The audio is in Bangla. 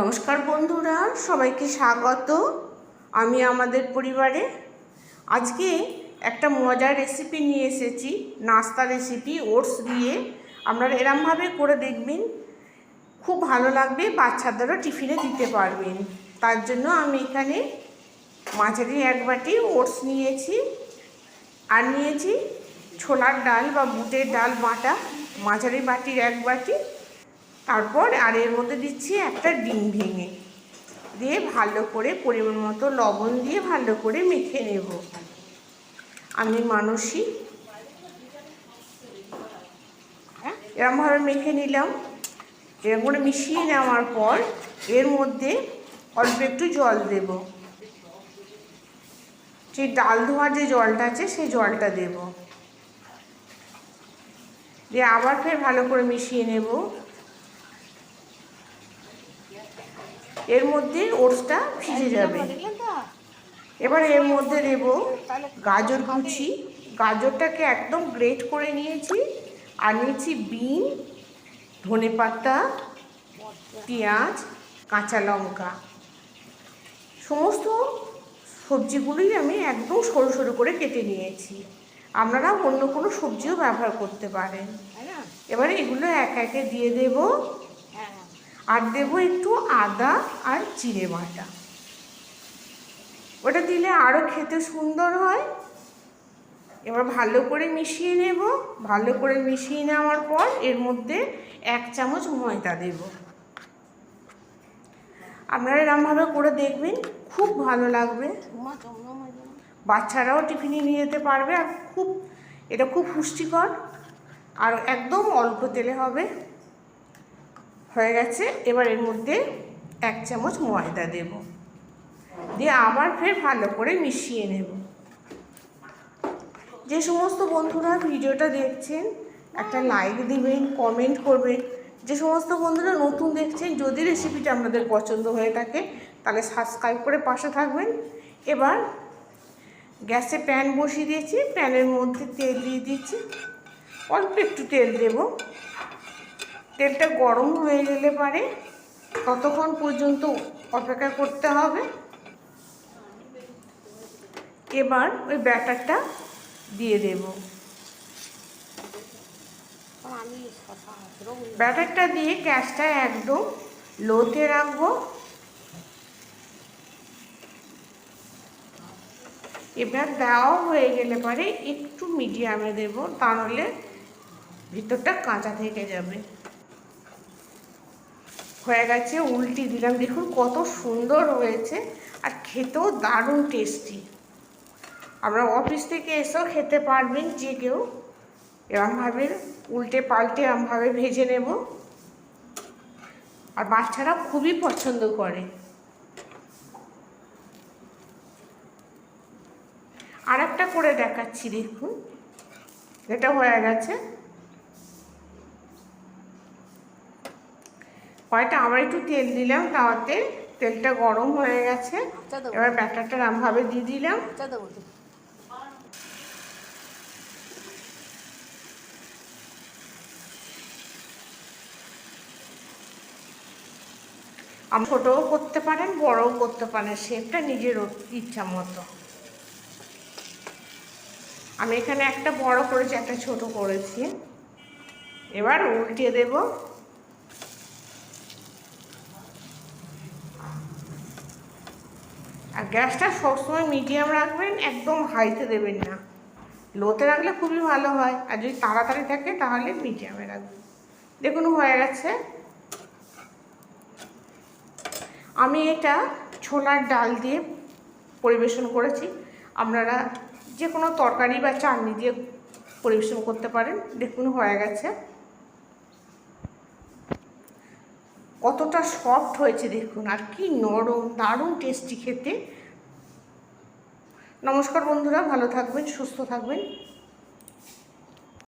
নমস্কার বন্ধুরা, সবাইকে স্বাগত আমি আমাদের পরিবারে। আজকে একটা মজার রেসিপি নিয়ে এসেছি, নাস্তা রেসিপি ওটস দিয়ে। আপনারা এরমভাবে করে দেখবেন, খুব ভালো লাগবে, বাচ্চাদেরও টিফিনে দিতে পারবেন। তার জন্য আমি এখানে মাঝারি এক বাটি ওটস নিয়েছি আর নিয়েছি ছোলার ডাল বা বুটের ডাল বাটা। মাঝারি বাটির এক বাটি তারপর আর এর মধ্যে দিচ্ছি একটা ডিম ভেঙে। দিয়ে ভালো করে পরিমাণ মতো লবণ দিয়ে ভালো করে মেখে নেব। আমি মানসী। হ্যাঁ এরমভাবে মেখে নিলাম। এরকম করে মিশিয়ে নেওয়ার পর এর মধ্যে অল্প একটু জল দেব। সেই ডাল ধোয়ার যে জলটা আছে সেই জলটা দেব। দিয়ে আবার ফের ভালো করে মিশিয়ে নেব। এর মধ্যে ওটসটা ভিজে যাবে। এবার এর মধ্যে দেব গাজর কুচি। গাজরটাকে একদম গ্রেট করে নিয়েছি। আর নিয়েছি বিন ধনে পাতা পেঁয়াজ কাঁচা লঙ্কা। সমস্ত সবজিগুলোই আমি একদম সরু সরু করে কেটে নিয়েছি। আপনারা অন্য কোনো সবজিও ব্যবহার করতে পারেন। এবারে এগুলো এক একে দিয়ে দেবো। আর দেবো একটু আদা আর জিরে বাটা। ওটা দিলে আরও খেতে সুন্দর হয়। এবার ভালো করে মিশিয়ে নেব। ভালো করে মিশিয়ে নেওয়ার পর এর মধ্যে এক চামচ ময়দা দেব। আপনারা এরমভাবে করে দেখবেন, খুব ভালো লাগবে। বাচ্চারাও টিফিনে নিয়ে যেতে পারবে আর খুব, এটা খুব পুষ্টিকর আর একদম অল্প তেলে হবে। হয়ে গেছে। এবার এর মধ্যে এক চামচ ময়দা দেব। দিয়ে আবার ফের ভালো করে মিশিয়ে নেব। যে সমস্ত বন্ধুরা ভিডিওটা দেখছেন, একটা লাইক দিবেন কমেন্ট করবেন, যে সমস্ত বন্ধুরা নতুন দেখছেন, যদি রেসিপিটা আপনাদের পছন্দ হয়ে থাকে, তাহলে সাবস্ক্রাইব করে পাশে থাকবেন। এবার গ্যাসে প্যান বসিয়ে দিয়েছি। প্যানের মধ্যে তেল দিয়ে দিচ্ছি অল্প একটু তেল দেবো। তেলটা গরম হয়ে গেলে পারে, ততক্ষণ পর্যন্ত অপেক্ষা করতে হবে। এবার ওই ব্যাটারটা দিয়ে দেব। ব্যাটারটা দিয়ে গ্যাসটা একদম লোতে রাখব। এবার দেওয়া হয়ে গেলে পরে একটু মিডিয়ামে দেবো, তাহলে ভিতরটা কাঁচা থেকে যাবে। হয়ে গেছে, উল্টি দিলাম। দেখুন কত সুন্দর হয়েছে আর খেতেও দারুণ টেস্টি আমরা অফিস থেকে এসেও খেতে পারবেন যে কেউ। এরমভাবে উল্টে পাল্টে এরমভাবে ভেজে নেব। আর বাচ্চারা খুবই পছন্দ করে। আর একটা করে দেখাচ্ছি, দেখুন। এটা হয়ে গেছে। কয়টা আবার একটু তেল দিলাম তাওয়াতে তেলটা গরম হয়ে গেছে। এবার ব্যাটারটা রামভাবে দিয়ে দিলাম। আমি ছোটও করতে পারেন বড়ও করতে পারেন শেপটা নিজের ইচ্ছা মতো। আমি এখানে একটা বড় করেছি একটা ছোট করেছি। এবার উল্টিয়ে দেবো। গ্যাসটা সবসময় মিডিয়াম রাখবেন, একদম হাইতে দেবেন না। লোতে রাখলে খুবই ভালো হয়, আর যদি তাড়াতাড়ি থাকে তাহলে মিডিয়ামে রাখবেন। দেখুন, হয়ে গেছে। আমি এটা ছোলার ডাল দিয়ে পরিবেশন করেছি। আপনারা যে কোনো তরকারি বা চাটনি দিয়ে পরিবেশন করতে পারেন। দেখুন, হয়ে গেছে। কতটা সফট হয়েছে দেখুন, আর কি নরম, দারুণ টেস্টি খেতে। নমস্কার বন্ধুরা, ভালো থাকবেন, সুস্থ থাকবেন।